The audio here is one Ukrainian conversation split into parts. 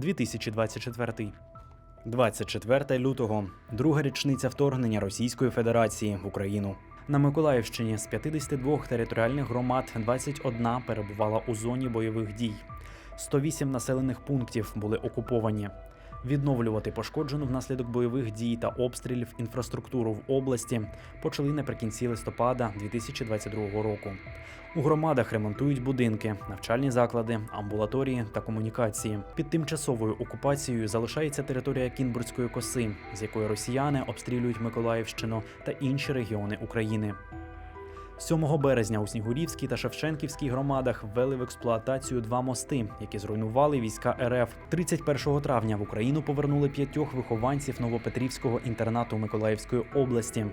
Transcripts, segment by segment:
2024. 24 лютого. Друга річниця вторгнення Російської Федерації в Україну. На Миколаївщині з 52 територіальних громад 21 перебувала у зоні бойових дій. 108 населених пунктів були окуповані. Відновлювати пошкоджену внаслідок бойових дій та обстрілів інфраструктуру в області почали наприкінці листопада 2022 року. У громадах ремонтують будинки, навчальні заклади, амбулаторії та комунікації. Під тимчасовою окупацією залишається територія Кінбурзької коси, з якої росіяни обстрілюють Миколаївщину та інші регіони України. 7 березня у Снігурівській та Шевченківській громадах ввели в експлуатацію два мости, які зруйнували війська РФ. 31 травня в Україну повернули п'ятьох вихованців Новопетрівського інтернату Миколаївської області.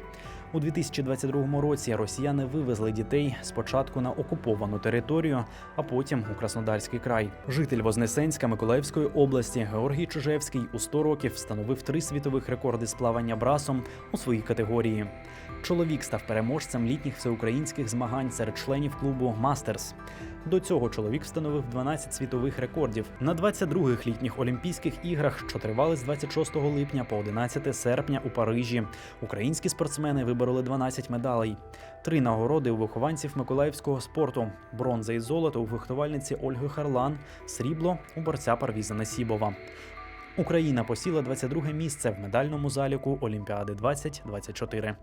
У 2022 році росіяни вивезли дітей спочатку на окуповану територію, а потім у Краснодарський край. Житель Вознесенська Миколаївської області Георгій Чужевський у 100 років встановив три світових рекорди з плавання брасом у своїй категорії. Чоловік став переможцем літніх всеукраїнських змагань серед членів клубу Мастерс. До цього чоловік встановив 12 світових рекордів на 22-х літніх Олімпійських іграх, що тривали з 26 липня по 11 серпня у Парижі. Українські спортсмени вибороли 12 медалей. Три нагороди у вихованців миколаївського спорту: бронза і золото у фехтувальниці Ольги Харлан, срібло у борця Парвіза Насібова. Україна посіла 22 місце в медальному заліку Олімпіади 2024.